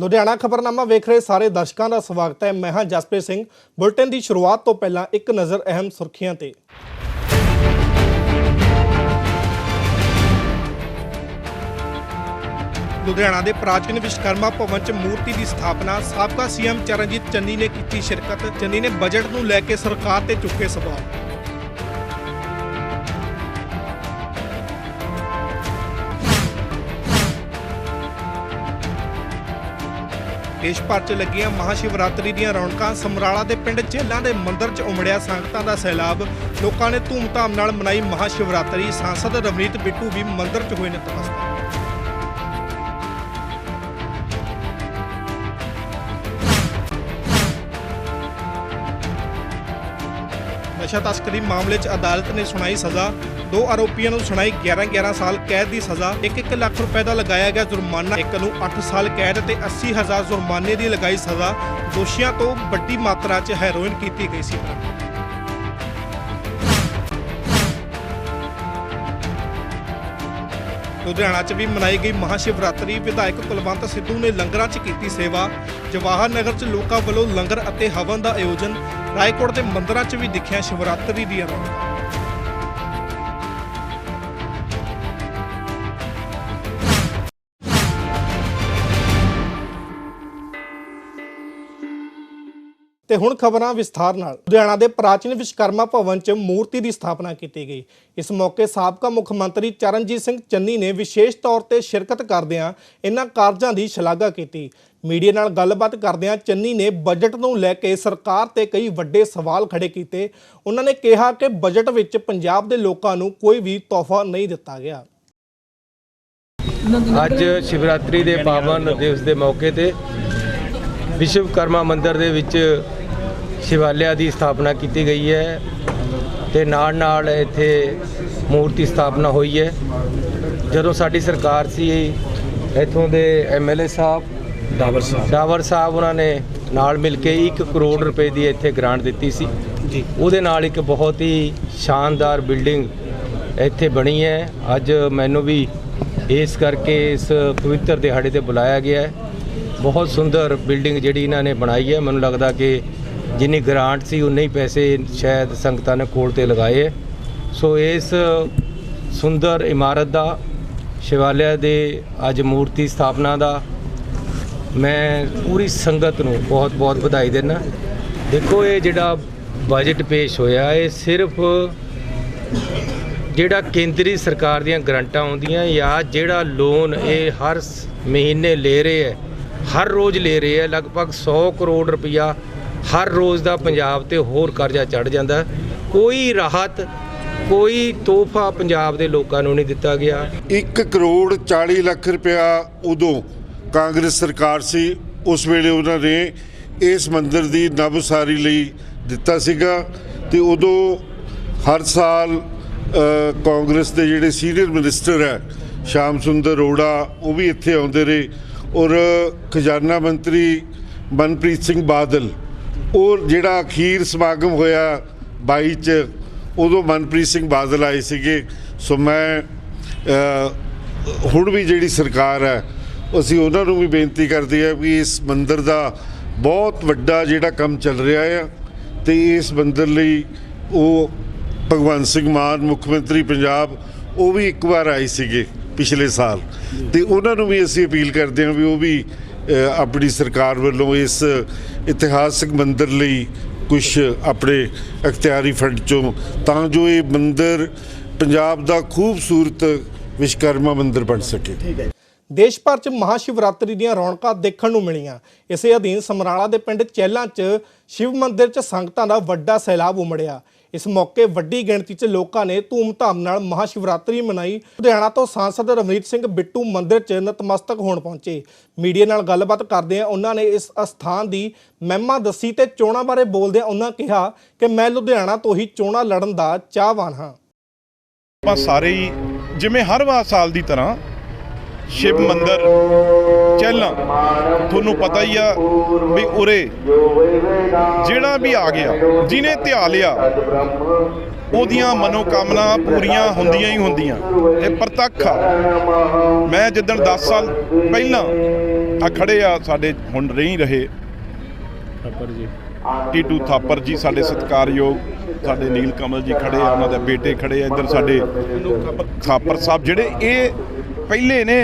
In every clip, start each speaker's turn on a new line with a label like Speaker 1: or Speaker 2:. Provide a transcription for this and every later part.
Speaker 1: ਲੁਧਿਆਣਾ ਖਬਰਨਾਮਾ ਵੇਖ ਰਹੇ ਸਾਰੇ ਦਰਸ਼ਕਾਂ ਦਾ ਸਵਾਗਤ ਹੈ। ਮੈਂ ਹਾਂ ਜਸਪ੍ਰੀਤ ਸਿੰਘ। ਬੁਲਟਨ ਦੀ ਸ਼ੁਰੂਆਤ ਤੋਂ ਪਹਿਲਾਂ ਇੱਕ ਨਜ਼ਰ ਅਹਿਮ ਸੁਰਖੀਆਂ ਤੇ। ਲੁਧਿਆਣਾ ਦੇ ਪ੍ਰਾਚੀਨ ਵਿਸ਼ਕਰਮਾ ਭਵਨ 'ਚ ਮੂਰਤੀ ਦੀ ਸਥਾਪਨਾ ਸਾਬਕਾ ਸੀਐਮ ਚਰਨਜੀਤ ਚੰਨੀ ਨੇ ਕੀਤੀ ਸ਼ਿਰਕਤ। ਚੰਨੀ ਨੇ ਬਜਟ ਨੂੰ ਲੈ ਕੇ ਸਰਕਾਰ ਤੇ ਚੁੱਕੇ ਸਵਾਲ। ਦੇਸ਼ ਭਰ 'ਚ ਲੱਗੀਆਂ ਮਹਾਸ਼ਿਵਰਾਤਰੀ ਦੀਆਂ ਰੌਣਕਾਂ ਸਮਰਾਲਾ ਦੇ ਪਿੰਡ ਚੇਲਾਂ ਦੇ ਮੰਦਿਰ 'ਚ ਉਮੜਿਆ ਸੰਗਤਾਂ ਦਾ ਸੈਲਾਬ। ਲੋਕਾਂ ਨੇ ਧੂਮਧਾਮ ਨਾਲ ਮਨਾਈ ਮਹਾਸ਼ਿਵਰਾਤਰੀ। ਸਾਂਸਦ ਰਵਨੀਤ ਬਿੱਟੂ ਵੀ ਮੰਦਿਰ 'ਚ ਹੋਏ ਨਤਮਸਤਕ ਨਸ਼ਾ ਤਸਕਰੀ ਮਾਮਲੇ 'ਚ ਅਦਾਲਤ ਨੇ ਸੁਣਾਈ ਸਜ਼ਾ। ਦੋ ਆਰੋਪੀਆਂ ਨੂੰ ਸੁਣਾਈ 11-11 ਸਾਲ ਕੈਦ ਦੀ ਸਜ਼ਾ 1-1 ਲੱਖ ਰੁਪਏ ਦਾ ਲਗਾਇਆ ਗਿਆ ਜੁਰਮਾਨਾ, ਇੱਕ ਨੂੰ 8 ਸਾਲ ਕੈਦ ਤੇ 80000 ਜੁਰਮਾਨੇ ਦੀ ਲਗਾਈ ਸਜ਼ਾ ਦੋਸ਼ੀਆਂ ਤੋਂ ਵੱਡੀ ਮਾਤਰਾ 'ਚ ਹੈਰੋਇਨ ਕੀਤੀ ਗਈ ਸੀ। ਲੁਧਿਆਣਾ 'ਚ ਵੀ ਮਨਾਈ ਗਈ ਮਹਾਸ਼ਿਵਰਾਤਰੀ, ਵਿਧਾਇਕ ਕੁਲਵੰਤ ਸਿੱਧੂ ਨੇ ਲੰਗਰਾਂ 'ਚ ਕੀਤੀ ਸੇਵਾ। ਜਵਾਹਰ ਨਗਰ 'ਚ ਲੋਕਾਂ ਵੱਲੋਂ ਲੰਗਰ ਅਤੇ ਹਵਨ ਦਾ ਆਯੋਜਨ, ਰਾਏਕੋਟ ਦੇ ਮੰਦਰਾਂ 'ਚ ਵੀ ਦਿਖਿਆ ਸ਼ਿਵਰਾਤਰੀ ਦੀਆਂ ਰੌਣਕਾਂ। ਤੇ ਹੁਣ ਖਬਰਾਂ ਵਿਸਥਾਰ ਨਾਲ। ਲੁਧਿਆਣਾ ਦੇ ਪ੍ਰਾਚੀਨ ਵਿਸ਼ਵਕਰਮਾ ਭਵਨ 'ਚ ਮੂਰਤੀ ਦੀ ਸਥਾਪਨਾ ਕੀਤੀ ਗਈ। ਇਸ ਮੌਕੇ ਸਾਬਕਾ ਮੁੱਖ ਮੰਤਰੀ ਚਰਨਜੀਤ ਸਿੰਘ ਚੰਨੀ ਨੇ ਵਿਸ਼ੇਸ਼ ਤੌਰ ਤੇ ਸ਼ਿਰਕਤ ਕਰਦਿਆਂ ਇਹਨਾਂ ਕਾਰਜਾਂ ਦੀ ਸ਼ਲਾਘਾ ਕੀਤੀ। ਮੀਡੀਆ ਨਾਲ ਗੱਲਬਾਤ ਕਰਦਿਆਂ ਚੰਨੀ ਨੇ ਬਜਟ ਨੂੰ ਲੈ ਕੇ ਸਰਕਾਰ ਤੇ ਕਈ ਵੱਡੇ ਸਵਾਲ ਖੜੇ ਕੀਤੇ। ਉਹਨਾਂ ਨੇ ਕਿਹਾ ਕਿ ਬਜਟ ਵਿੱਚ ਪੰਜਾਬ ਦੇ ਲੋਕਾਂ ਨੂੰ ਕੋਈ ਵੀ ਤੋਹਫਾ ਨਹੀਂ ਦਿੱਤਾ ਗਿਆ।
Speaker 2: ਅੱਜ ਸ਼ਿਵਰਾਤਰੀ ਦੇ ਪਾਵਨ ਦਿਵਸ ਦੇ ਮੌਕੇ ਤੇ ਵਿਸ਼ਵਕਰਮਾ ਮੰਦਿਰ ਦੇ ਵਿੱਚ ਸ਼ਿਵਾਲਿਆ ਦੀ ਸਥਾਪਨਾ ਕੀਤੀ ਗਈ ਹੈ ਤੇ ਨਾਲ ਨਾਲ ਇੱਥੇ ਮੂਰਤੀ ਸਥਾਪਨਾ ਹੋਈ ਹੈ। ਜਦੋਂ ਸਾਡੀ ਸਰਕਾਰ ਸੀ ਇੱਥੋਂ ਦੇ ਐਮਐਲਏ ਸਾਹਿਬ ਡਾਵਰ ਸਾਹਿਬ। ਡਾਵਰ ਸਾਹਿਬ ਉਹਨਾਂ ਨੇ ਨਾਲ ਮਿਲ ਕੇ 1 ਕਰੋੜ ਰੁਪਏ ਦੀ ਇੱਥੇ ਗ੍ਰਾਂਟ ਦਿੱਤੀ ਸੀ।
Speaker 1: ਜੀ।
Speaker 2: ਉਹਦੇ ਨਾਲ ਇੱਕ ਬਹੁਤ ਹੀ ਸ਼ਾਨਦਾਰ ਬਿਲਡਿੰਗ ਇੱਥੇ ਬਣੀ ਹੈ। ਅੱਜ ਮੈਨੂੰ ਵੀ ਇਸ ਕਰਕੇ ਇਸ ਪਵਿੱਤਰ ਦਿਹਾੜੇ ਤੇ ਬੁਲਾਇਆ ਗਿਆ ਹੈ। ਬਹੁਤ ਸੁੰਦਰ ਬਿਲਡਿੰਗ ਜਿਹੜੀ ਇਹਨਾਂ ਨੇ ਬਣਾਈ ਹੈ। ਮੈਨੂੰ ਲੱਗਦਾ ਕਿ ਜਿੰਨੀ ਗ੍ਰਾਂਟ ਸੀ, ਉਨੇ ਹੀ ਪੈਸੇ ਸ਼ਾਇਦ ਸੰਗਤਾਂ ਨੇ ਕੋਲ ਤੇ ਲਗਾਏ। ਸੋ ਇਸ ਸੁੰਦਰ ਇਮਾਰਤ ਦਾ ਸ਼ਿਵਾਲਿਆ ਦੇ ਅੱਜ ਮੂਰਤੀ ਸਥਾਪਨਾ ਦਾ ਮੈਂ ਪੂਰੀ ਸੰਗਤ ਨੂੰ ਬਹੁਤ-ਬਹੁਤ ਵਧਾਈ ਦਿੰਦਾ। ਦੇਖੋ ਇਹ ਜਿਹੜਾ ਬਜਟ ਪੇਸ਼ ਹੋਇਆ, ਇਹ ਸਿਰਫ ਜਿਹੜਾ ਕੇਂਦਰੀ ਸਰਕਾਰ ਦੀਆਂ ਗਰੰਟਾਂ ਆਉਂਦੀਆਂ ਜਾਂ ਜਿਹੜਾ ਲੋਨ ਇਹ ਹਰ ਮਹੀਨੇ ਲੈ ਰਹੇ ਹੈ, ਹਰ ਰੋਜ਼ ਲੈ ਰਹੇ ਹੈ, ਲਗਭਗ 100 ਕਰੋੜ ਰੁਪਇਆ ਹਰ ਰੋਜ਼ ਦਾ ਪੰਜਾਬ ਤੇ ਹੋਰ ਕਰਜ਼ਾ ਚੜ ਜਾਂਦਾ ਕੋਈ ਰਾਹਤ, ਕੋਈ ਤੋਹਫਾ ਪੰਜਾਬ ਦੇ ਲੋਕਾਂ ਨੂੰ ਨਹੀਂ ਦਿੱਤਾ ਗਿਆ।
Speaker 3: 1 ਕਰੋੜ 40 ਲੱਖ ਰੁਪਇਆ ਉਦੋਂ ਕਾਂਗਰਸ ਸਰਕਾਰ ਸੀ, ਉਸ ਵੇਲੇ ਉਹਨਾਂ ਨੇ ਇਸ ਮੰਦਿਰ ਦੀ ਨਵਸਾਰੀ ਲਈ ਦਿੱਤਾ ਸੀਗਾ ਤੇ ਉਦੋਂ ਹਰ ਸਾਲ ਕਾਂਗਰਸ ਦੇ ਜਿਹੜੇ ਸੀਨੀਅਰ ਮਿਨਿਸਟਰ ਹੈ, ਸ਼ਾਮ ਸੁੰਦਰ ਅਰੋੜਾ, ਉਹ ਵੀ ਇੱਥੇ ਆਉਂਦੇ ਰਹੇ ਔਰ ਖਜ਼ਾਨਾ ਮੰਤਰੀ ਮਨਪ੍ਰੀਤ ਸਿੰਘ ਬਾਦਲ ਉਹ ਜਿਹੜਾ ਅਖੀਰ ਸਮਾਗਮ ਹੋਇਆ 22 ਚ, ਉਦੋਂ ਮਨਪ੍ਰੀਤ ਸਿੰਘ ਬਾਦਲ ਆਏ ਸੀਗੇ। ਸੋ ਮੈਂ ਹੁਣ ਵੀ ਜਿਹੜੀ ਸਰਕਾਰ ਹੈ, ਅਸੀਂ ਉਹਨਾਂ ਨੂੰ ਵੀ ਬੇਨਤੀ ਕਰਦੇ ਆ ਵੀ ਇਸ ਮੰਦਿਰ ਦਾ ਬਹੁਤ ਵੱਡਾ ਜਿਹੜਾ ਕੰਮ ਚੱਲ ਰਿਹਾ ਆ ਤੇ ਇਸ ਮੰਦਿਰ ਲਈ ਉਹ ਭਗਵੰਤ ਸਿੰਘ ਮਾਨ, ਮੁੱਖ ਮੰਤਰੀ ਪੰਜਾਬ, ਉਹ ਵੀ ਇੱਕ ਵਾਰ ਆਏ ਸੀਗੇ ਪਿਛਲੇ ਸਾਲ। ਤੇ ਉਹਨਾਂ ਨੂੰ ਵੀ ਅਸੀਂ ਅਪੀਲ ਕਰਦੇ ਹਾਂ ਵੀ ਉਹ ਵੀ ਆਪਣੀ ਸਰਕਾਰ ਵੱਲੋਂ ਇਸ ਇਤਿਹਾਸਕ ਮੰਦਿਰ ਲਈ ਕੁਝ ਆਪਣੇ ਅਖਤਿਆਰੀ ਫੰਡ ਚੋਂ, ਤਾਂ ਜੋ ਇਹ ਮੰਦਿਰ ਪੰਜਾਬ ਦਾ ਖੂਬਸੂਰਤ ਵਿਸ਼ਵਕਰਮਾ ਮੰਦਿਰ ਬਣ ਸਕੇ।
Speaker 1: ਦੇਸ਼ ਭਰ 'ਚ ਮਹਾਸ਼ਿਵਰਾਤਰੀ ਦੀਆਂ ਰੌਣਕਾਂ ਦੇਖਣ ਨੂੰ ਮਿਲੀਆਂ। ਇਸੇ ਅਧੀਨ ਸਮਰਾਲਾ ਦੇ ਪਿੰਡ ਚਹਿਲਾਂ 'ਚ ਸ਼ਿਵ ਮੰਦਿਰ 'ਚ ਸੰਗਤਾਂ ਦਾ ਵੱਡਾ ਸੈਲਾਬ ਉਮੜਿਆ। ਇਸ ਮੌਕੇ ਵੱਡੀ ਗਿਣਤੀ 'ਚ ਲੋਕਾਂ ਨੇ ਧੂਮ-ਧਾਮ ਨਾਲ ਮਹਾਸ਼ਿਵਰਾਤਰੀ ਮਨਾਈ। ਲੁਧਿਆਣਾ ਤੋਂ ਸਾਂਸਦ ਰਵਨੀਤ ਸਿੰਘ ਬਿੱਟੂ ਮੰਦਿਰ 'ਚ ਨਤਮਸਤਕ ਹੋਣ ਪਹੁੰਚੇ। ਮੀਡੀਆ ਨਾਲ ਗੱਲਬਾਤ ਕਰਦਿਆਂ ਉਹਨਾਂ ਨੇ ਇਸ ਅਸਥਾਨ ਦੀ ਮਹਿਮਾ ਦੱਸੀ ਤੇ ਚੋਣਾਂ ਬਾਰੇ ਬੋਲਦਿਆਂ ਉਹਨਾਂ ਕਿਹਾ ਕਿ ਮੈਂ ਲੁਧਿਆਣਾ ਤੋਂ ਹੀ ਚੋਣਾਂ ਲੜਨ ਦਾ ਚਾਹਵਾਨ ਹਾਂ।
Speaker 4: ਆਪਾਂ ਸਾਰੇ ਹੀ ਜਿਵੇਂ ਹਰ ਵਾਰ ਸਾਲ ਦੀ ਤਰ੍ਹਾਂ ਸ਼ਿਵ ਮੰਦਿਰ, ਚਹਿਲਾਂ ਤੁਹਾਨੂੰ ਪਤਾ ਹੀ ਆ ਵੀ ਉਰੇ ਜਿਹੜਾ ਵੀ ਆ ਗਿਆ ਜਿਹਨੇ ਧਿਆ ਲਿਆ ਉਹਦੀਆਂ ਮਨੋਕਾਮਨਾ ਪੂਰੀਆਂ ਹੁੰਦੀਆਂ ਹੀ ਹੁੰਦੀਆਂ। ਇਹ ਪ੍ਰਤੱਖ ਆ। ਮੈਂ ਜਿੱਦਣ 10 ਸਾਲ ਪਹਿਲਾਂ ਆ ਖੜੇ ਆ ਸਾਡੇ ਹੁਣ ਨਹੀਂ ਰਹੇ।
Speaker 5: ਥਾਪਰ ਜੀ।
Speaker 4: ਟੀਟੂ ਥਾਪਰ ਜੀ ਸਾਡੇ ਸਤਿਕਾਰਯੋਗ ਸਾਡੇ ਨੀਲ ਕਮਲ ਜੀ ਖੜੇ ਆ ਉਹਨਾਂ ਦੇ ਬੇਟੇ ਖੜੇ ਆ ਇੱਧਰ ਸਾਡੇ ਥਾਪਰ ਸਾਹਿਬ ਜਿਹੜੇ ਇਹ ਪਹਿਲੇ ਨੇ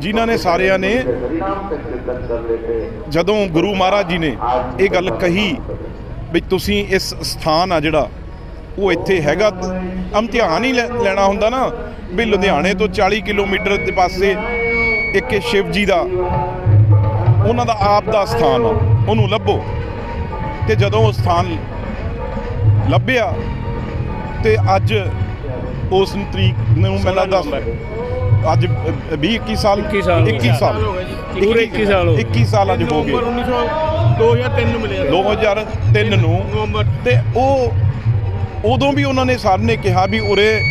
Speaker 4: ਜਿਨ੍ਹਾਂ ਨੇ ਸਾਰਿਆਂ ਨੇ ਜਦੋਂ ਗੁਰੂ ਮਹਾਰਾਜ ਜੀ ਨੇ ਇਹ ਗੱਲ ਕਹੀ ਵੀ ਤੁਸੀਂ ਇਸ ਸਥਾਨ ਆ ਜਿਹੜਾ ਉਹ ਇੱਥੇ ਹੈਗਾ ਇਮਤਿਹਾਨ ਹੀ ਲੈਣਾ ਹੁੰਦਾ ਨਾ ਵੀ ਲੁਧਿਆਣੇ ਤੋਂ 40 ਕਿਲੋਮੀਟਰ ਦੇ ਪਾਸੇ ਇੱਕ ਸ਼ਿਵ ਜੀ ਦਾ ਉਹਨਾਂ ਦਾ ਆਪ ਦਾ ਸਥਾਨ ਆ ਉਹਨੂੰ ਲੱਭੋ। ਤੇ ਜਦੋਂ ਉਹ ਸਥਾਨ ਲੱਭਿਆ ਤੇ ਅੱਜ ਉਸ ਤਰੀਕ ਨੂੰ ਮੈਨੂੰ ਲੱਗਦਾ ਅੱਜ 20 21 ਸਾਲ?
Speaker 5: 21 ਸਾਲ ਹੋ ਗਏ।
Speaker 4: 21 ਸਾਲ।
Speaker 5: ਪੂਰੇ 21 ਸਾਲ ਹੋ ਗਏ।
Speaker 4: 21 ਸਾਲ ਅੱਜ ਹੋ ਗਏ।
Speaker 5: 2003 ਨੂੰ ਮਿਲਿਆ।
Speaker 4: 2003 ਨੂੰ। ਤੇ ਉਹ ਉਦੋਂ ਵੀ ਉਹਨਾਂ ਨੇ ਸਰ ਨੇ ਕਿਹਾ ਵੀ ਉਰੇ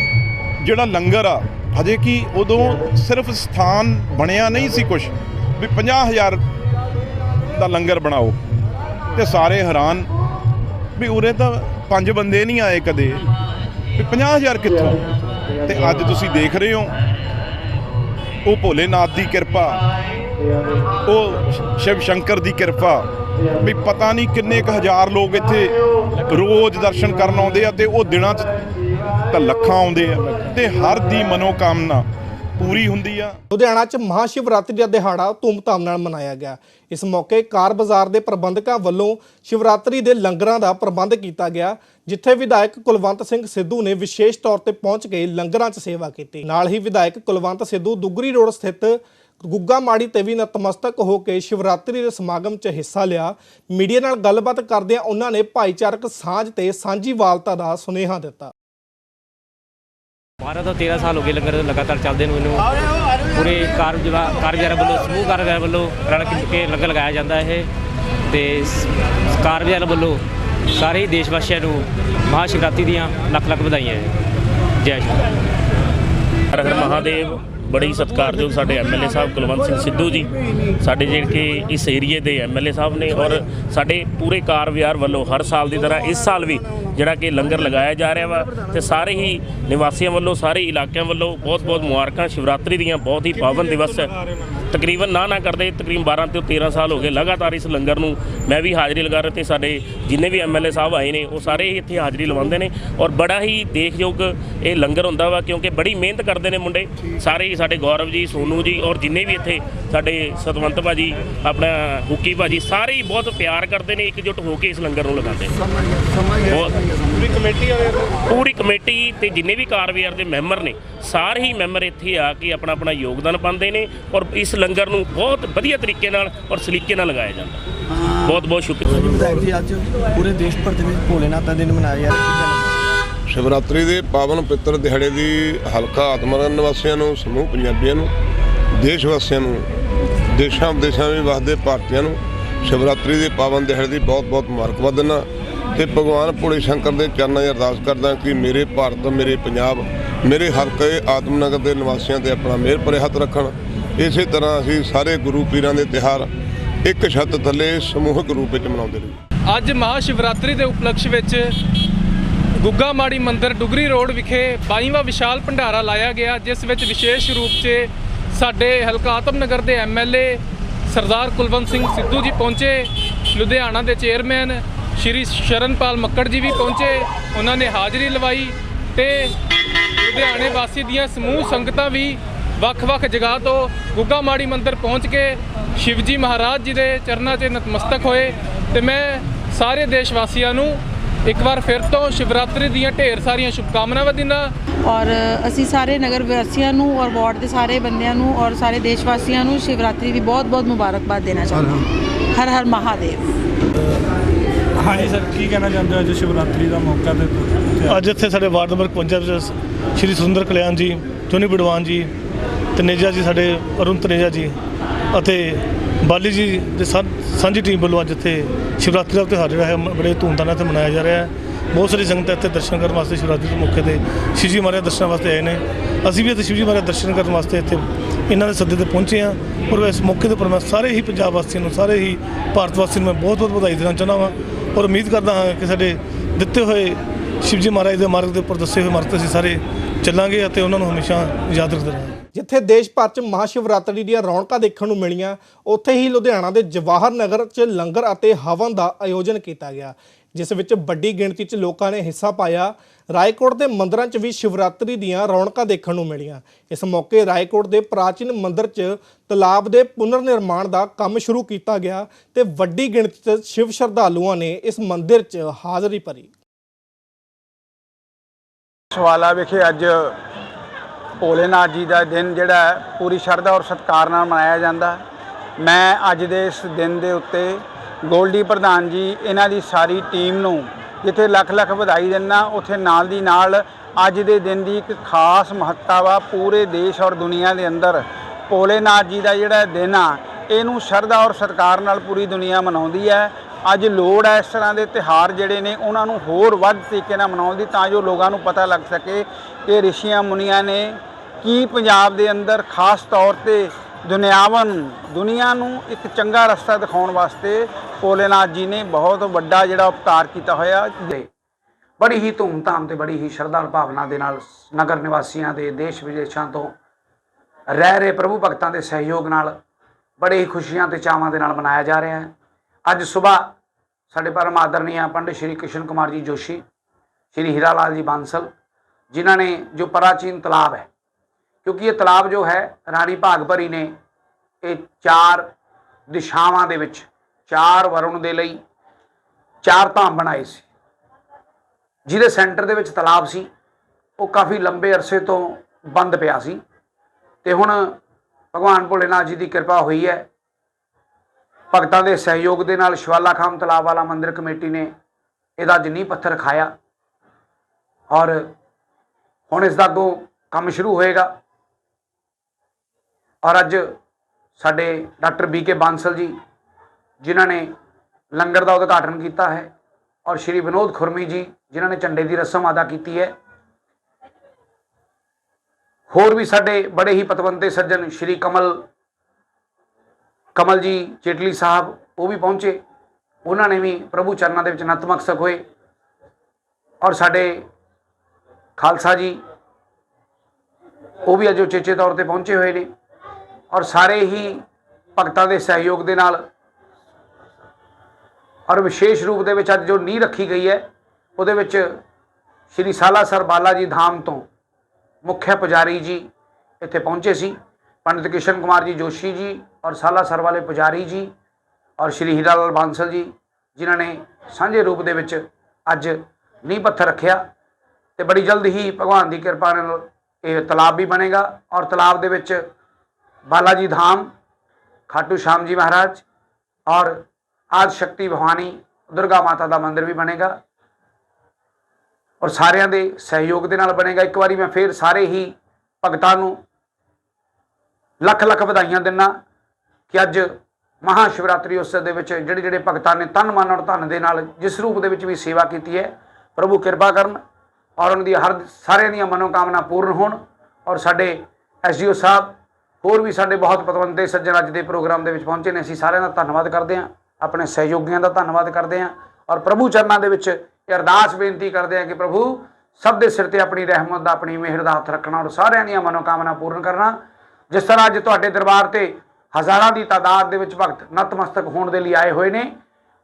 Speaker 4: ਜਿਹੜਾ ਲੰਗਰ ਆ ਹਜੇ ਕੀ ਉਦੋਂ ਸਿਰਫ ਸਥਾਨ ਬਣਿਆ ਨਹੀਂ ਸੀ ਕੁਝ ਵੀ 50000 ਦਾ ਲੰਗਰ ਬਣਾਓ। ਤੇ ਸਾਰੇ ਹੈਰਾਨ ਵੀ ਉਰੇ ਤਾਂ ਪੰਜ ਬੰਦੇ ਨਹੀਂ ਆਏ ਕਦੇ। ਵੀ 50000 ਕਿੱਥੋਂ? ਤੇ ਅੱਜ ਤੁਸੀਂ ਦੇਖ ਰਹੇ ਹੋ ਉਹ ਭੋਲੇਨਾਥ ਦੀ ਕਿਰਪਾ, ਉਹ ਸ਼ਿਵ ਸ਼ੰਕਰ ਦੀ ਕਿਰਪਾ, ਵੀ ਪਤਾ ਨਹੀਂ ਕਿੰਨੇ ਕੁ ਹਜ਼ਾਰ ਲੋਕ ਇੱਥੇ ਰੋਜ਼ ਦਰਸ਼ਨ ਕਰਨ ਆਉਂਦੇ ਆ ਤੇ ਉਹ ਦਿਨਾਂ 'ਚ ਤਾਂ ਲੱਖਾਂ ਆਉਂਦੇ ਆ ਤੇ ਹਰ ਦੀ ਮਨੋਕਾਮਨਾ ਪੂਰੀ ਹੁੰਦੀ ਆ।
Speaker 1: ਲੁਧਿਆਣਾ 'ਚ ਮਹਾਸ਼ਿਵਰਾਤਰੀ ਦਾ ਦਿਹਾੜਾ ਧੂਮਧਾਮ ਨਾਲ ਮਨਾਇਆ ਗਿਆ। ਇਸ ਮੌਕੇ ਕਾਰ ਬਾਜ਼ਾਰ ਦੇ ਪ੍ਰਬੰਧਕਾਂ ਵੱਲੋਂ ਸ਼ਿਵਰਾਤਰੀ ਦੇ ਲੰਗਰਾਂ ਦਾ ਪ੍ਰਬੰਧ ਕੀਤਾ ਗਿਆ, ਜਿੱਥੇ ਵਿਧਾਇਕ ਕੁਲਵੰਤ ਸਿੰਘ ਸਿੱਧੂ ਨੇ ਵਿਸ਼ੇਸ਼ ਤੌਰ ਤੇ ਪਹੁੰਚ ਕੇ ਲੰਗਰਾਂ 'ਚ ਸੇਵਾ ਕੀਤੀ। ਨਾਲ ਹੀ ਵਿਧਾਇਕ ਕੁਲਵੰਤ ਸਿੱਧੂ ਦੁੱਗਰੀ ਰੋਡ ਸਥਿਤ ਗੁੱਗਾ ਮਾੜੀ ਤੇ ਵੀ ਨਤਮਸਤਕ ਹੋ ਕੇ ਸ਼ਿਵਰਾਤਰੀ ਦੇ ਸਮਾਗਮ 'ਚ ਹਿੱਸਾ ਲਿਆ। ਮੀਡੀਆ ਨਾਲ ਗੱਲਬਾਤ ਕਰਦਿਆਂ ਉਹਨਾਂ ਨੇ ਭਾਈਚਾਰਕ ਸਾਂਝ ਤੇ ਸਾਂਝੀਵਾਲਤਾ ਦਾ ਸੁਨੇਹਾ ਦਿੱਤਾ।
Speaker 6: 12 ਤੋਂ 13 ਸਾਲ ਹੋ ਗਏ ਲੰਗਰ ਲਗਾਤਾਰ ਚੱਲਦੇ ਨੂੰ ਇਹਨੂੰ। ਪੂਰੇ ਕਾਰਜਵਾ ਕਾਰਜਰ ਵੱਲੋਂ, ਸਮੂਹ ਕਾਰਜਰ ਵੱਲੋਂ ਰਲ ਕੇ ਕੇ ਲੰਗਰ ਲਗਾਇਆ ਜਾਂਦਾ ਹੈ ਤੇ ਸ- ਕਾਰਜਰ ਵੱਲੋਂ ਸਾਰੇ ਹੀ ਦੇਸ਼ ਵਾਸੀਆਂ ਨੂੰ ਮਹਾ ਸ਼ਿਵਰਾਤਰੀ ਦੀਆਂ ਲੱਖ ਲੱਖ ਵਧਾਈਆਂ ਹੈ ਜੈ ਸ਼੍ਰੀ
Speaker 5: ਹਰ ਹਰ ਮਹਾਦੇਵ। ਬੜੀ ਸਤਿਕਾਰਯੋਗ ਸਾਡੇ ਐਮਐਲਏ ਸਾਹਿਬ ਕੁਲਵੰਤ ਸਿੰਘ ਸਿੱਧੂ ਜੀ, ਸਾਡੇ ਜਿਹੜੇ ਕਿ ਇਸ ਏਰੀਏ ਦੇ ਐਮਐਲਏ ਸਾਹਿਬ ਨੇ ਔਰ ਸਾਡੇ ਪੂਰੇ ਕਾਰ ਵਿਹਾਰ ਵੱਲੋਂ ਹਰ ਸਾਲ ਦੀ ਤਰ੍ਹਾਂ ਇਸ ਸਾਲ ਵੀ ਜਿਹੜਾ ਕਿ ਲੰਗਰ ਲਗਾਇਆ ਜਾ ਰਿਹਾ ਵਾ ਤੇ ਸਾਰੇ ਹੀ ਨਿਵਾਸੀਆਂ ਵੱਲੋਂ, ਸਾਰੇ ਇਲਾਕਿਆਂ ਵੱਲੋਂ ਬਹੁਤ ਬਹੁਤ ਮੁਬਾਰਕਾਂ, ਸ਼ਿਵਰਾਤਰੀ ਦੀਆਂ ਬਹੁਤ ਹੀ ਪਾਵਨ ਦਿਵਸ ਹੈ ਤਕਰੀਬਨ ਨਾ ਨਾ ਕਰਦੇ ਤਕਰੀਬਨ 12 ਤੋਂ 13 ਸਾਲ ਹੋ ਗਏ ਲਗਾਤਾਰ ਇਸ ਲੰਗਰ ਨੂੰ ਮੈਂ ਵੀ ਹਾਜ਼ਰੀ ਲਗਾ ਰਿਹਾ ਤੇ ਸਾਡੇ ਜਿੰਨੇ ਵੀ ਐਮਐਲਏ ਸਾਹਿਬ ਆਏ ਨੇ ਉਹ ਸਾਰੇ ਇੱਥੇ ਹਾਜ਼ਰੀ ਲਵਾਉਂਦੇ ਨੇ ਔਰ ਬੜਾ ਹੀ ਦੇਖਯੋਗ ਇਹ ਲੰਗਰ ਹੁੰਦਾ ਵਾ ਕਿਉਂਕਿ ਬੜੀ ਮਿਹਨਤ ਕਰਦੇ ਨੇ ਮੁੰਡੇ। ਸਾਰੇ ਹੀ ਸਾਡੇ ਗੌਰਵ ਜੀ ਸੋਨੂ ਜੀ ਔਰ ਜਿੰਨੇ ਵੀ ਇੱਥੇ ਸਾਡੇ ਸਤਵੰਤ ਭਾਜੀ ਆਪਣਾ ਹੁੱਕੀ ਭਾਜੀ ਸਾਰੇ ਹੀ ਬਹੁਤ ਪਿਆਰ ਕਰਦੇ ਨੇ ਇਕਜੁੱਟ ਹੋ ਕੇ ਇਸ ਲੰਗਰ ਨੂੰ ਲਗਾਉਂਦੇ ਨੇ। ਬਹੁਤ- ਪੂਰੀ ਕਮੇਟੀ ਤੇ ਜਿੰਨੇ ਵੀ ਕਾਰਵੇਅਰ ਦੇ ਮੈਂਬਰ ਨੇ ਸਾਰੇ ਹੀ ਮੈਂਬਰ ਇੱਥੇ ਆ ਕੇ ਆਪਣਾ ਆਪਣਾ ਯੋਗਦਾਨ ਪਾਉਂਦੇ ਨੇ ਔਰ ਇਸ ਲੰਗਰ ਨੂੰ ਬਹੁਤ ਵਧੀਆ ਤਰੀਕੇ ਨਾਲ ਔਰ ਸਲੀਕੇ ਨਾਲ ਲਗਾਇਆ ਜਾਂਦਾ। ਬਹੁਤ ਬਹੁਤ ਸ਼ੁਕਰੀਆ।
Speaker 7: ਵਿਧਾਇਕ ਜੀ ਅੱਜ ਪੂਰੇ ਦੇਸ਼ ਭਰ ਦੇ ਵਿੱਚ ਭੋਲੇਨਾਥ ਦਾ ਦਿਨ ਮਨਾਇਆ ਜਾ ਰਿਹਾ ਹੈ
Speaker 8: ਸ਼ਿਵਰਾਤਰੀ ਦੇ ਪਾਵਨ ਪਿੱਤਰ ਦਿਹਾੜੇ ਦੀ ਹਲਕਾ ਆਤਮਰਨ ਨਿਵਾਸੀਆਂ ਨੂੰ ਸਮੂਹ ਪੰਜਾਬੀਆਂ ਨੂੰ ਦੇਸ਼ ਵਾਸੀਆਂ ਨੂੰ ਦੇਸ਼ਾਂ ਵਿਦੇਸ਼ਾਂ ਵਿੱਚ ਵਸਦੇ ਭਾਰਤੀਆਂ ਨੂੰ ਸ਼ਿਵਰਾਤਰੀ ਦੇ ਪਾਵਨ ਦਿਹਾੜੇ ਦੀ ਬਹੁਤ-ਬਹੁਤ ਮੁਬਾਰਕਬਾਦ ਦਿੰਦਾ। ਤੇ ਭਗਵਾਨ ਭੋਲੇ ਸ਼ੰਕਰ ਦੇ ਚਰਨਾਂ 'ਚ ਅਰਦਾਸ ਕਰਦਾ ਕਿ ਮੇਰੇ ਭਾਰਤ, ਮੇਰੇ ਪੰਜਾਬ, ਮੇਰੇ ਹਲਕੇ ਆਤਮਨਗਰ ਦੇ ਨਿਵਾਸੀਆਂ ਤੇ ਆਪਣਾ ਮਿਹਰ ਭਰੇ ਹੱਥ ਰੱਖਣ। ਇਸੇ ਤਰ੍ਹਾਂ ਅਸੀਂ ਸਾਰੇ ਗੁਰੂ ਪੀਰਾਂ ਦੇ ਤਿਉਹਾਰ ਇੱਕ ਛੱਤ ਥੱਲੇ ਸਮੂਹਿਕ ਰੂਪ ਵਿੱਚ ਮਨਾਉਂਦੇ ਰਹੇ
Speaker 9: ਅੱਜ ਮਹਾਸ਼ਿਵਰਾਤਰੀ ਦੇ ਉਪਲਕਸ਼ ਵਿੱਚ ਗੁੱਗਾ ਮਾੜੀ ਮੰਦਿਰ ਡੁਗਰੀ ਰੋਡ ਵਿਖੇ 22ਵਾਂ ਵਿਸ਼ਾਲ ਭੰਡਾਰਾ ਲਾਇਆ ਗਿਆ, ਜਿਸ ਵਿੱਚ ਵਿਸ਼ੇਸ਼ ਰੂਪ 'ਚ ਸਾਡੇ ਹਲਕਾ ਆਤਮਨਗਰ ਦੇ ਐਮਐਲਏ ਸਰਦਾਰ ਕੁਲਵੰਤ ਸਿੰਘ ਸਿੱਧੂ ਜੀ ਪਹੁੰਚੇ, ਲੁਧਿਆਣਾ ਦੇ ਚੇਅਰਮੈਨ ਸ਼੍ਰੀ ਸ਼ਰਨਪਾਲ ਮੱਕੜ ਜੀ ਵੀ ਪਹੁੰਚੇ, ਉਹਨਾਂ ਨੇ ਹਾਜ਼ਰੀ ਲਵਾਈ ਤੇ ਲੁਧਿਆਣੇ ਵਾਸੀ ਦੀਆਂ ਸਮੂਹ ਸੰਗਤਾਂ ਵੀ ਵੱਖ-ਵੱਖ ਜਗ੍ਹਾ ਤੋਂ ਗੁੱਗਾ ਮਾੜੀ ਮੰਦਿਰ ਪਹੁੰਚ ਕੇ ਸ਼ਿਵਜੀ ਮਹਾਰਾਜ ਜੀ ਦੇ ਚਰਨਾਂ 'ਚ ਨਤਮਸਤਕ ਹੋਏ ਤੇ ਮੈਂ ਸਾਰੇ ਦੇਸ਼ ਵਾਸੀਆਂ ਨੂੰ ਇੱਕ ਵਾਰ ਫਿਰ ਤੋਂ ਸ਼ਿਵਰਾਤਰੀ ਦੀਆਂ ਢੇਰ ਸਾਰੀਆਂ ਸ਼ੁਭਕਾਮਨਾਵਾਂ ਦਿੰਦਾ।
Speaker 10: ਔਰ ਅਸੀਂ ਸਾਰੇ ਨਗਰ ਵਾਸੀਆਂ ਨੂੰ ਔਰ ਵਾਰਡ ਦੇ ਸਾਰੇ ਬੰਦਿਆਂ ਨੂੰ ਔਰ ਸਾਰੇ ਦੇਸ਼ ਵਾਸੀਆਂ ਨੂੰ ਸ਼ਿਵਰਾਤਰੀ ਦੀ ਬਹੁਤ-ਬਹੁਤ ਮੁਬਾਰਕਬਾਦ ਦੇਣਾ ਚਾਹੁੰਦਾ ਹਰ ਹਰ ਮਹਾਦੇਵ।
Speaker 11: ਹਾਂਜੀ ਸਰ, ਕੀ ਕਹਿਣਾ ਚਾਹੁੰਦੇ ਹੋ ਅੱਜ ਸ਼ਿਵਰਾਤਰੀ ਦਾ ਮੌਕਾ ਤੇ
Speaker 12: ਅੱਜ ਇੱਥੇ ਸਾਡੇ ਵਾਰਡ ਨੰਬਰ 55 ਵਿੱਚ ਸ਼੍ਰੀ ਸੁੰਦਰ ਕਲਿਆਣ ਜੀ ਟੋਨੀ ਬੜਵਾਨ ਜੀ ਤਨੇਜਾ ਜੀ, ਸਾਡੇ ਅਰੁਣ ਤਨੇਜਾ ਜੀ ਅਤੇ ਬਾਲੀ ਜੀ ਦੇ ਸਾਂਝੀ ਟੀਮ ਵੱਲੋਂ ਅੱਜ ਇੱਥੇ ਸ਼ਿਵਰਾਤਰੀ ਦਾ ਤਿਉਹਾਰ ਜਿਹੜਾ ਹੈ ਬੜੇ ਧੂਮਧਾਮ ਨਾਲ ਇੱਥੇ ਮਨਾਇਆ ਜਾ ਰਿਹਾ ਹੈ। ਬਹੁਤ ਸਾਰੀ ਸੰਗਤ ਇੱਥੇ ਦਰਸ਼ਨ ਕਰਨ ਵਾਸਤੇ ਸ਼ਿਵਰਾਤਰੀ ਦੇ ਮੌਕੇ ਤੇ ਸ਼ਿਵ ਜੀ ਮਹਾਰਾਜ ਦਰਸ਼ਨ ਵਾਸਤੇ ਆਏ ਨੇ। ਅਸੀਂ ਵੀ ਇੱਥੇ ਸ਼ਿਵ ਜੀ ਮਹਾਰਾਜ ਦਰਸ਼ਨ ਕਰਨ ਵਾਸਤੇ ਇੱਥੇ ਇਹਨਾਂ ਦੇ ਸੱਦੇ ਤੇ ਪਹੁੰਚੇ ਹਾਂ ਔਰ ਇਸ ਮੌਕੇ ਦੇ ਉੱਪਰ ਮੈਂ ਸਾਰੇ ਹੀ ਪੰਜਾਬ ਵਾਸੀਆਂ ਨੂੰ, ਸਾਰੇ ਹੀ ਭਾਰਤ ਵਾਸੀਆਂ ਨੂੰ ਮੈਂ ਬਹੁਤ ਬਹੁਤ ਵਧਾਈ ਦੇਣਾ ਚਾਹੁੰਦਾ ਹਾਂ ਔਰ ਉਮੀਦ ਕਰਦਾ ਹਾਂ ਕਿ ਸਾਡੇ ਦਿੱਤੇ ਹੋਏ ਸ਼ਿਵਜੀ ਮਹਾਰਾਜ ਦੇ ਮਾਰਗ ਦੇ ਉੱਪਰ ਦੱਸੇ ਹੋਏ ਮਾਰਗ ਤੇ ਅਸੀਂ ਸਾਰੇ ਚੱਲਾਂਗੇ ਅਤੇ ਉਹਨਾਂ ਨੂੰ ਹਮੇਸ਼ਾ ਯਾਦ ਰੱਖਦੇ ਰਹਾਂਗੇ।
Speaker 1: ਜਿੱਥੇ ਦੇਸ਼ ਭਰ 'ਚ ਮਹਾਸ਼ਿਵਰਾਤਰੀ ਦੀਆਂ ਰੌਣਕਾਂ ਦੇਖਣ ਨੂੰ ਮਿਲੀਆਂ, ਉੱਥੇ ਹੀ ਲੁਧਿਆਣਾ ਦੇ ਜਵਾਹਰ ਨਗਰ 'ਚ ਲੰਗਰ ਅਤੇ ਹਵਨ ਦਾ ਆਯੋਜਨ ਕੀਤਾ ਗਿਆ, ਜਿਸ ਵਿੱਚ ਵੱਡੀ ਗਿਣਤੀ 'ਚ ਲੋਕਾਂ ਨੇ ਹਿੱਸਾ ਪਾਇਆ ਰਾਏਕੋਟ ਦੇ ਮੰਦਰਾਂ 'ਚ ਵੀ ਸ਼ਿਵਰਾਤਰੀ ਦੀਆਂ ਰੌਣਕਾਂ ਦੇਖਣ ਨੂੰ ਮਿਲੀਆਂ। ਇਸ ਮੌਕੇ ਰਾਏਕੋਟ ਦੇ ਪ੍ਰਾਚੀਨ ਮੰਦਰ 'ਚ ਤਲਾਬ ਦੇ ਪੁਨਰ ਨਿਰਮਾਣ ਦਾ ਕੰਮ ਸ਼ੁਰੂ ਕੀਤਾ ਗਿਆ ਤੇ ਵੱਡੀ ਗਿਣਤੀ 'ਚ ਸ਼ਿਵ ਸ਼ਰਧਾਲੂਆਂ ਨੇ ਇਸ ਮੰਦਿਰ 'ਚ ਹਾਜ਼ਰੀ ਭਰੀ।
Speaker 13: ਸਵਾਲਾ ਵਿਖੇ ਅੱਜ ਭੋਲੇਨਾਥ ਜੀ ਦਾ ਦਿਨ ਜਿਹੜਾ ਪੂਰੀ ਸ਼ਰਧਾ ਔਰ ਸਤਿਕਾਰ ਨਾਲ ਮਨਾਇਆ ਜਾਂਦਾ। ਮੈਂ ਅੱਜ ਦੇ ਇਸ ਦਿਨ ਦੇ ਉੱਤੇ ਗੋਲਡੀ ਪ੍ਰਧਾਨ ਜੀ, ਇਹਨਾਂ ਦੀ ਸਾਰੀ ਟੀਮ ਨੂੰ ਜਿੱਥੇ ਲੱਖ ਲੱਖ ਵਧਾਈ ਦਿੰਦਾ, ਉੱਥੇ ਨਾਲ ਦੀ ਨਾਲ ਅੱਜ ਦੇ ਦਿਨ ਦੀ ਇੱਕ ਖਾਸ ਮਹੱਤਤਾ ਵਾ ਪੂਰੇ ਦੇਸ਼ ਔਰ ਦੁਨੀਆ ਦੇ ਅੰਦਰ। ਭੋਲੇਨਾਥ ਜੀ ਦਾ ਜਿਹੜਾ ਦਿਨ ਆ, ਇਹਨੂੰ ਸ਼ਰਧਾ ਔਰ ਸਤਿਕਾਰ ਨਾਲ ਪੂਰੀ ਦੁਨੀਆ ਮਨਾਉਂਦੀ ਹੈ। ਅੱਜ ਲੋੜ ਹੈ ਇਸ ਤਰ੍ਹਾਂ ਦੇ ਤਿਹਾਰ ਜਿਹੜੇ ਨੇ, ਉਹਨਾਂ ਨੂੰ ਹੋਰ ਵੱਧ ਤਰੀਕੇ ਨਾਲ ਮਨਾਉਣ ਦੀ ਤਾਂ ਜੋ ਲੋਕਾਂ ਨੂੰ ਪਤਾ ਲੱਗ ਸਕੇ ਕਿ ਰਿਸ਼ੀਆਂ ਮੁਨੀਆਂ ਨੇ ਕੀ ਪੰਜਾਬ ਦੇ ਅੰਦਰ ਖਾਸ ਤੌਰ ਤੇ ਦੁਨਿਆਵਨ ਦੁਨੀਆ ਨੂੰ ਇੱਕ ਚੰਗਾ ਰਸਤਾ ਦਿਖਾਉਣ ਵਾਸਤੇ ਭੋਲੇਨਾਥ ਜੀ ਨੇ ਬਹੁਤ ਵੱਡਾ ਜਿਹੜਾ ਉਪਕਾਰ ਕੀਤਾ ਹੋਇਆ
Speaker 14: ਬੜੀ ਹੀ ਧੂਮਧਾਮ ਤੇ ਬੜੀ ਹੀ ਸ਼ਰਧਾ ਭਾਵਨਾ ਦੇ ਨਾਲ ਨਗਰ ਨਿਵਾਸੀਆਂ ਦੇ ਦੇਸ਼ ਵਿਦੇਸ਼ਾਂ ਤੋਂ ਰਹਿ ਰਹੇ ਪ੍ਰਭੂ ਭਗਤਾਂ ਦੇ ਸਹਿਯੋਗ ਨਾਲ ਬੜੇ ਹੀ ਖੁਸ਼ੀਆਂ ਤੇ ਚਾਵਾਂ ਦੇ ਨਾਲ ਮਨਾਇਆ ਜਾ ਰਿਹਾ ਹੈ। ਅੱਜ ਸਵੇਰ ਸਾਡੇ ਪਰਮ ਆਦਰਨੀय ਪੰਡਿਤ ਸ਼੍ਰੀ ਕ੍ਰਿਸ਼ਨ ਕੁਮਾਰ ਜੀ ਜੋਸ਼ੀ, ਸ਼੍ਰੀ ਹੀਰਾ ਲਾਲ ਜੀ ਬਾਂਸਲ, ਜਿਨ੍ਹਾਂ ਨੇ ਜੋ ਪ੍ਰਾਚੀਨ ਤਲਾਬ ਹੈ ਕਿਉਂਕਿ ਇਹ ਤਲਾਬ ਜੋ ਹੈ, ਰਾਣੀ ਭਾਗ ਭਰੀ ਨੇ ਇਹ ਚਾਰ ਦਿਸ਼ਾਵਾਂ ਦੇ ਵਿੱਚ, ਚਾਰ ਵਰੁਣ ਦੇ ਲਈ ਚਾਰ ਧਾਮ ਬਣਾਏ ਸੀ। ਜਿਹਦੇ ਸੈਂਟਰ ਦੇ ਵਿੱਚ ਤਲਾਬ ਸੀ, ਉਹ ਕਾਫੀ ਲੰਬੇ ਅਰਸੇ ਤੋਂ ਬੰਦ ਪਿਆ ਸੀ। ਤੇ ਹੁਣ ਭਗਵਾਨ ਭੋਲੇਨਾਥ ਜੀ ਦੀ ਕਿਰਪਾ ਹੋਈ ਹੈ। ਭਗਤਾਂ ਦੇ ਸਹਿਯੋਗ ਦੇ ਨਾਲ ਸ਼ਿਵਾਲਾ ਖਾਮ ਤਲਾਬ ਵਾਲਾ ਮੰਦਿਰ ਕਮੇਟੀ ਨੇ ਇਹਦਾ ਜਨੀ ਪੱਥਰ ਖਾਇਆ। ਔਰ ਹੁਣ ਇਸ ਦਾ ਅੱਗੋਂ ਕੰਮ ਸ਼ੁਰੂ ਹੋਏਗਾ। ਔਰ ਅੱਜ ਸਾਡੇ ਡਾਕਟਰ ਬੀ ਕੇ ਬਾਂਸਲ ਜੀ, ਜਿਨ੍ਹਾਂ ਨੇ ਲੰਗਰ ਦਾ ਉਦਘਾਟਨ ਕੀਤਾ ਹੈ, ਔਰ ਸ਼੍ਰੀ ਵਿਨੋਦ ਖੁਰਮੀ ਜੀ, ਜਿਨ੍ਹਾਂ ਨੇ ਝੰਡੇ ਦੀ ਰਸਮ ਅਦਾ ਕੀਤੀ ਹੈ। ਹੋਰ ਵੀ ਸਾਡੇ ਬੜੇ ਹੀ ਪਤਵੰਤੇ ਸੱਜਣ ਸ਼੍ਰੀ ਕਮਲ ਕਮਲ ਜੀ ਚੇਟਲੀ ਸਾਹਿਬ, ਉਹ ਵੀ ਪਹੁੰਚੇ। ਉਹਨਾਂ ਨੇ ਵੀ ਪ੍ਰਭੂ ਚਰਨਾਂ ਦੇ ਵਿੱਚ ਨਤਮਸਤਕ ਹੋਏ। ਔਰ ਸਾਡੇ ਖਾਲਸਾ ਜੀ, ਉਹ ਵੀ ਅੱਜ ਉਚੇਚੇ ਤੌਰ ਤੇ ਪਹੁੰਚੇ ਹੋਏ ਨੇ। ਔਰ ਸਾਰੇ ਹੀ ਭਗਤਾਂ ਦੇ ਸਹਿਯੋਗ ਦੇ ਨਾਲ ਔਰ ਵਿਸ਼ੇਸ਼ ਰੂਪ ਦੇ ਵਿੱਚ ਅੱਜ ਜੋ ਨੀਂਹ ਰੱਖੀ ਗਈ ਹੈ, ਉਹਦੇ ਵਿੱਚ ਸ਼੍ਰੀ ਸਾਲਾਸਰ ਬਾਲਾ ਜੀ ਧਾਮ ਤੋਂ ਮੁੱਖ ਪੁਜਾਰੀ ਜੀ ਇੱਥੇ ਪਹੁੰਚੇ ਸੀ, ਪੰਡਿਤ ਕਿਸ਼ਨ ਕੁਮਾਰ ਜੀ ਜੋਸ਼ੀ ਜੀ ਔਰ ਸਾਲਾਸਰ ਵਾਲੇ ਪੁਜਾਰੀ ਜੀ ਔਰ ਸ਼੍ਰੀ ਹੀਰਾ ਲਾਲ ਬਾਂਸਲ ਜੀ, ਜਿਨ੍ਹਾਂ ਨੇ ਸਾਂਝੇ ਰੂਪ ਦੇ ਵਿੱਚ ਅੱਜ ਨੀਂਹ ਪੱਥਰ ਰੱਖਿਆ ਤੇ ਬੜੀ ਜਲਦ ਹੀ ਭਗਵਾਨ ਦੀ ਕਿਰਪਾ ਨਾਲ ਇਹ ਤਲਾਬ ਵੀ ਬਣੇਗਾ ਔਰ ਤਲਾਬ ਦੇ ਵਿੱਚ ਬਾਲਾ ਜੀ ਧਾਮ ਖਾਟੂ ਸ਼ਾਮ ਜੀ ਮਹਾਰਾਜ ਔਰ ਆਦ ਸ਼ਕਤੀ ਭਵਾਨੀ ਦੁਰਗਾ ਮਾਤਾ ਦਾ ਮੰਦਿਰ ਵੀ ਬਣੇਗਾ ਔਰ ਸਾਰਿਆਂ ਦੇ ਸਹਿਯੋਗ ਦੇ ਨਾਲ ਬਣੇਗਾ ਇੱਕ ਵਾਰੀ ਮੈਂ ਫੇਰ ਸਾਰੇ ਹੀ ਭਗਤਾਂ ਨੂੰ ਲੱਖ ਲੱਖ ਵਧਾਈਆਂ ਦਿੰਨਾ ਕਿ ਅੱਜ ਮਹਾ ਸ਼ਿਵਰਾਤਰੀ ਉਤਸਵ ਦੇ ਵਿੱਚ ਜਿਹੜੇ ਜਿਹੜੇ ਭਗਤਾਂ ਨੇ ਤਨ ਮਨ ਔਰ ਧਨ ਦੇ ਨਾਲ ਜਿਸ ਰੂਪ ਦੇ ਵਿੱਚ ਵੀ ਸੇਵਾ ਕੀਤੀ ਹੈ ਪ੍ਰਭੂ ਕਿਰਪਾ ਕਰਨ ਔਰ ਉਹਨਾਂ ਦੀ ਹਰ ਸਾਰਿਆਂ ਦੀਆਂ ਮਨੋਕਾਮਨਾ ਪੂਰਨ ਹੋਣ ਔਰ ਸਾਡੇ ਐਸਜੀਓ ਸਾਹਿਬ ਹੋਰ ਵੀ ਸਾਡੇ ਬਹੁਤ ਪਤਵੰਤੇ ਸੱਜਣ ਅੱਜ ਦੇ ਪ੍ਰੋਗਰਾਮ ਦੇ ਵਿੱਚ ਪਹੁੰਚੇ ਨੇ। ਅਸੀਂ ਸਾਰਿਆਂ ਦਾ ਧੰਨਵਾਦ ਕਰਦੇ ਹਾਂ। ਆਪਣੇ ਸਹਿਯੋਗੀਆਂ ਦਾ ਧੰਨਵਾਦ ਕਰਦੇ ਹਾਂ। ਔਰ ਪ੍ਰਭੂ ਚਰਨਾਂ ਦੇ ਵਿੱਚ ਇਹ ਅਰਦਾਸ ਬੇਨਤੀ ਕਰਦੇ ਹਾਂ ਕਿ ਪ੍ਰਭੂ ਸਭ ਦੇ ਸਿਰ ਤੇ ਆਪਣੀ ਰਹਿਮਤ ਦਾ, ਆਪਣੀ ਮਿਹਰ ਦਾ ਹੱਥ ਰੱਖਣਾ ਔਰ ਸਾਰਿਆਂ ਦੀਆਂ ਮਨੋਕਾਮਨਾ ਪੂਰਨ ਕਰਨਾ। ਜਿਸ ਤਰ੍ਹਾਂ ਅੱਜ ਤੁਹਾਡੇ ਦਰਬਾਰ ਤੇ ਹਜ਼ਾਰਾਂ ਦੀ ਤਾਦਾਦ ਦੇ ਵਿੱਚ ਭਗਤ ਨਤਮਸਤਕ ਹੋਣ ਦੇ ਲਈ ਆਏ ਹੋਏ ਨੇ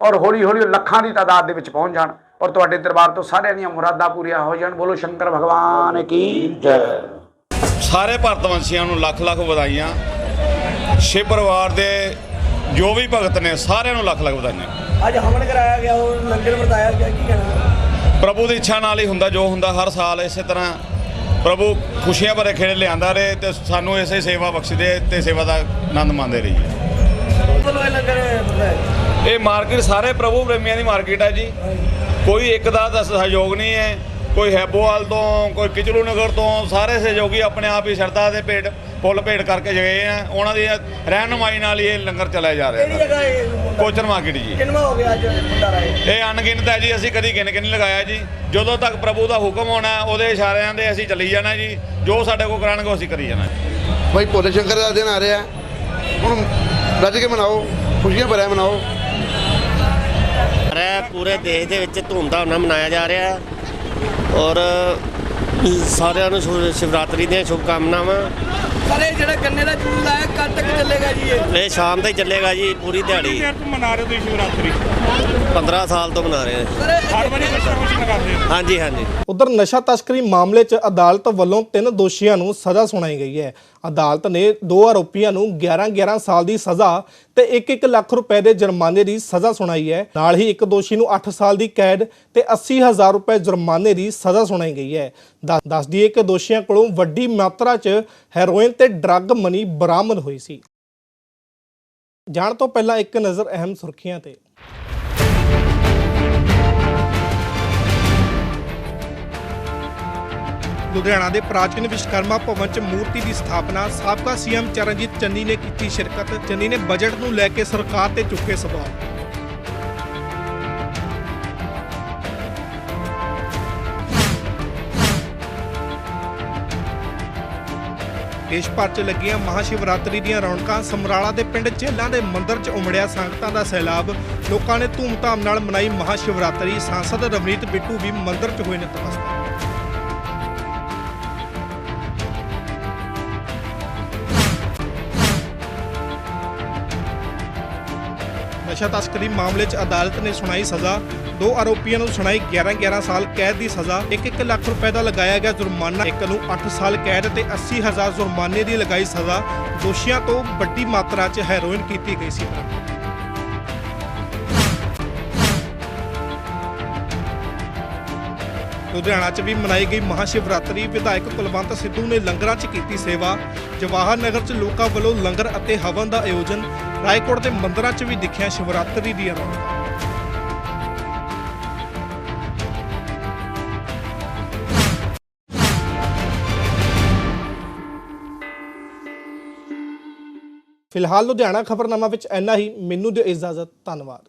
Speaker 14: ਔਰ ਹੌਲੀ ਹੌਲੀ ਉਹ ਲੱਖਾਂ ਦੀ ਤਾਦਾਦ ਦੇ ਵਿੱਚ ਪਹੁੰਚ ਜਾਣ ਔਰ ਤੁਹਾਡੇ ਦਰਬਾਰ ਤੋਂ ਸਾਰਿਆਂ ਦੀਆਂ ਮੁਰਾਦਾਂ ਪੂਰੀਆਂ ਹੋ ਜਾਣ। ਬੋਲੋ, ਸ਼ੰਕਰ ਭਗਵਾਨ ਕੀ ਜੈ।
Speaker 4: ਸਾਰੇ ਭਾਰਤ ਵਾਸੀਆਂ ਨੂੰ ਲੱਖ ਲੱਖ ਵਧਾਈਆਂ। ਸ਼ਿਵ ਪਰਿਵਾਰ ਦੇ ਜੋ ਵੀ ਭਗਤ ਨੇ ਸਾਰਿਆਂ ਨੂੰ ਲੱਖ ਲੱਖ ਵਧਾਈਆਂ।
Speaker 7: ਅੱਜ ਹਵਨ ਕਰਾਇਆ ਗਿਆ ਉਹ ਲੰਗਰ ਵਰਤਾਇਆ ਗਿਆ ਕੀ ਕਹਿਣਾ?
Speaker 4: ਪ੍ਰਭੂ ਦੀ ਇੱਛਾ ਨਾਲ ਹੀ ਹੁੰਦਾ ਜੋ ਹੁੰਦਾ ਹਰ ਸਾਲ ਇਸੇ ਤਰ੍ਹਾਂ ਪ੍ਰਭੂ ਖੁਸ਼ੀਆਂ ਭਰੇ ਖੇੜੇ ਲਿਆਂਦਾ ਰਹੇ ਤੇ ਸਾਨੂੰ ਇਸੇ ਸੇਵਾ ਬਖਸ਼ਦੇ ਤੇ ਸੇਵਾ ਦਾ ਆਨੰਦ ਮਾਣਦੇ ਰਹੀਏ।
Speaker 7: ਇਹ
Speaker 4: ਮਾਰਕੀਟ ਸਾਰੇ ਪ੍ਰਭੂ ਪ੍ਰੇਮੀਆਂ ਦੀ ਮਾਰਕੀਟ ਹੈ ਜੀ। ਕੋਈ ਇੱਕ ਦਾ ਸਹਿਯੋਗ ਨਹੀਂ ਹੈ। ਕੋਈ ਹੈਬੋਵਾਲ ਤੋਂ ਕੋਈ ਕਿਚਲੂ ਨਗਰ ਤੋਂ ਸਾਰੇ ਸਹਿਯੋਗੀ ਆਪਣੇ ਆਪ ਹੀ ਸ਼ਰਧਾ ਦੇ ਭੇਟ ਫੁੱਲ ਭੇਟ ਕਰਕੇ ਗਏ ਆ। ਉਹਨਾਂ ਦੀ ਰਹਿਨਮਾਈ ਨਾਲ ਹੀ ਇਹ ਲੰਗਰ ਚਲਾਇਆ ਜਾ
Speaker 7: ਕਿਹੜੀ
Speaker 4: ਰਿਹਾ
Speaker 7: ਜਗ੍ਹਾ ਇਹ
Speaker 4: ਕੋਚਰ ਮਾਰਕੀਟ ਜੀ।
Speaker 7: ਕਿੰਨਵਾ ਹੋ ਗਿਆ ਅੱਜ ਭੰਡਾਰਾ ਇਹ
Speaker 4: ਇਹ ਅਣਗਿਣਤ ਹੈ ਜੀ ਅਸੀਂ ਕਦੀ ਗਿਣ ਕੇ ਨਹੀਂ ਲਗਾਇਆ ਜੀ। ਜਦੋਂ ਤੱਕ ਪ੍ਰਭੂ ਦਾ ਹੁਕਮ ਹੋਣਾ ਉਹਦੇ ਇਸ਼ਾਰਿਆਂ ਦੇ ਅਸੀਂ ਚੱਲੀ ਜਾਣਾ ਜੀ। ਜੋ ਸਾਡੇ ਕੋਲ ਕਰਾਣਗੇ ਅਸੀਂ ਕਰੀ ਜਾਣਾ ਜੀ।
Speaker 15: ਭਾਈ ਭੋਲੇ ਸ਼ੰਕਰ ਦਾ ਦਿਨ ਆ ਰਿਹਾ। ਹੁਣ ਰੱਜ ਕੇ ਮਨਾਓ ਖੁਸ਼ੀਆਂ ਭਰਿਆ ਮਨਾਓ।
Speaker 16: ਪੂਰੇ ਦੇਸ਼ ਦੇ ਵਿੱਚ ਧੂਮਧਾਮ ਨਾਲ ਮਨਾਇਆ ਜਾ ਰਿਹਾ। ਹੈ ਔਰ ਸਾਰਿਆਂ ਨੂੰ ਸ਼ਿਵ- ਸ਼ਿਵਰਾਤਰੀ ਦੀਆਂ ਸ਼ੁਭ ਕਾਮਨਾਵਾਂ
Speaker 7: ਸਰ ਇਹ ਜਿਹੜਾ ਗੰਨੇ ਦਾ ਜੂਸ ਲਾਇਆ ਕਦ ਤੱਕ ਚੱਲੇਗਾ ਜੀ ਇਹ?
Speaker 16: ਇਹ ਸ਼ਾਮ ਤੱਕ ਚੱਲੇਗਾ ਜੀ ਪੂਰੀ ਦਿਹਾੜੀ।
Speaker 11: ਦੇਰ ਤੋਂ ਮਨਾ ਰਹੇ ਹੋ ਤੁਸੀਂ ਸ਼ਿਵਰਾਤਰੀ?
Speaker 16: 15 ਸਾਲ ਤੋਂ ਮਨਾ ਰਹੇ ਹਾਂ
Speaker 11: ਹਰ ਵਾਰੀ ਕੁਛ ਨਾ ਕੁਛ ਲਗਾਉਂਦੇ ਹੋ?
Speaker 16: ਹਾਂਜੀ ਹਾਂਜੀ।
Speaker 1: ਉਧਰ ਨਸ਼ਾ ਤਸਕਰੀ ਮਾਮਲੇ 'ਚ ਅਦਾਲਤ ਵੱਲੋਂ ਤਿੰਨ ਦੋਸ਼ੀਆਂ ਨੂੰ ਸਜ਼ਾ ਸੁਣਾਈ ਗਈ ਹੈ। ਅਦਾਲਤ ਨੇ ਦੋ ਆਰੋਪੀਆਂ ਨੂੰ 11-11 ਸਾਲ ਦੀ ਸਜ਼ਾ ਤੇ 1-1 ਲੱਖ ਰੁਪਏ ਦੇ ਜੁਰਮਾਨੇ ਦੀ ਸਜ਼ਾ ਸੁਣਾਈ ਹੈ। ਨਾਲ ਹੀ ਇੱਕ ਦੋਸ਼ੀ ਨੂੰ 8 ਸਾਲ ਦੀ ਕੈਦ ਤੇ 80000 ਰੁਪਏ ਜੁਰਮਾਨੇ ਦੀ ਸਜ਼ਾ ਸੁਣਾਈ ਗਈ ਹੈ। ਦੱਸ ਦੱਸ ਦਈਏ ਕਿ ਦੋਸ਼ੀਆਂ ਕੋਲੋਂ ਵੱਡੀ ਮਾਤਰਾ 'ਚ ਹੈਰੋਇਨ ਤੇ ਡਰੱਗ ਮਨੀ ਬਰਾਮਦ ਹੋਈ ਸੀ। ਜਾਣ ਤੋਂ ਪਹਿਲਾਂ ਇੱਕ ਨਜ਼ਰ ਅਹਿਮ ਸੁਰਖੀਆਂ ਤੇ। ਲੁਧਿਆਣਾ ਦੇ ਪ੍ਰਾਚੀਨ ਵਿਸ਼ਵਕਰਮਾ ਭਵਨ 'ਚ ਮੂਰਤੀ ਦੀ ਸਥਾਪਨਾ ਸਾਬਕਾ ਸੀਐਮ ਚਰਨਜੀਤ ਚੰਨੀ ਨੇ ਕੀਤੀ ਸ਼ਿਰਕਤ। ਚੰਨੀ ਨੇ ਬਜਟ ਨੂੰ ਲੈ ਕੇ ਸਰਕਾਰ ਤੇ ਚੁੱਕੇ ਸਵਾਲ। ਦੇਸ਼ ਭਰ 'ਚ ਲੱਗੀਆਂ ਮਹਾਸ਼ਿਵਰਾਤਰੀ ਦੀਆਂ ਰੌਣਕਾਂ ਸਮਰਾਲਾ ਦੇ ਪਿੰਡ ਚੇਲਾਂ ਦੇ ਮੰਦਿਰ 'ਚ ਉਮੜਿਆ ਸੰਗਤਾਂ ਦਾ ਸੈਲਾਬ। ਲੋਕਾਂ ਨੇ ਧੂਮਧਾਮ ਨਾਲ ਮਨਾਈ ਮਹਾਸ਼ਿਵਰਾਤਰੀ। ਸਾਂਸਦ ਰਵਨੀਤ ਬਿੱਟੂ ਵੀ ਮੰਦਿਰ 'ਚ ਹੋਏ ਨਤਮਸਤਕ ਨਸ਼ਾ ਤਸਕਰੀ ਮਾਮਲੇ 'ਚ ਅਦਾਲਤ ਨੇ ਸੁਣਾਈ ਸਜ਼ਾ। ਦੋ ਆਰੋਪੀਆਂ ਨੂੰ ਸੁਣਾਈ 11-11 ਸਾਲ ਕੈਦ ਦੀ ਸਜ਼ਾ। 1-1 ਲੱਖ ਰੁਪਏ ਦਾ ਲਗਾਇਆ ਗਿਆ ਜੁਰਮਾਨਾ। ਇੱਕ ਨੂੰ 8 ਸਾਲ ਕੈਦ ਤੇ 80000 ਜੁਰਮਾਨੇ ਦੀ ਲਗਾਈ ਸਜ਼ਾ। ਦੋਸ਼ੀਆਂ ਤੋਂ ਵੱਡੀ ਮਾਤਰਾ 'ਚ ਹੈਰੋਇਨ ਕੀਤੀ ਗਈ ਸੀ। ਬਰਾਮਦ ਲੁਧਿਆਣਾ 'ਚ ਵੀ ਮਨਾਈ ਗਈ ਮਹਾਸ਼ਿਵਰਾਤਰੀ। ਵਿਧਾਇਕ ਕੁਲਵੰਤ ਸਿੱਧੂ ਨੇ ਲੰਗਰਾਂ 'ਚ ਕੀਤੀ ਸੇਵਾ। ਜਵਾਹਰ ਨਗਰ 'ਚ ਲੋਕਾਂ ਵੱਲੋਂ ਲੰਗਰ ਅਤੇ ਹਵਨ ਦਾ ਆਯੋਜਨ। ਰਾਏਕੋਟ ਦੇ ਮੰਦਰਾਂ 'ਚ ਵੀ ਦਿਖਿਆ ਸ਼ਿਵਰਾਤਰੀ ਦੀਆਂ ਰੌਣਕਾਂ। ਫਿਲਹਾਲ ਲੁਧਿਆਣਾ ਖਬਰਨਾਮਾ ਵਿੱਚ ਇੰਨਾ ਹੀ। ਮੈਨੂੰ ਦਿਓ ਇਜਾਜ਼ਤ। ਧੰਨਵਾਦ।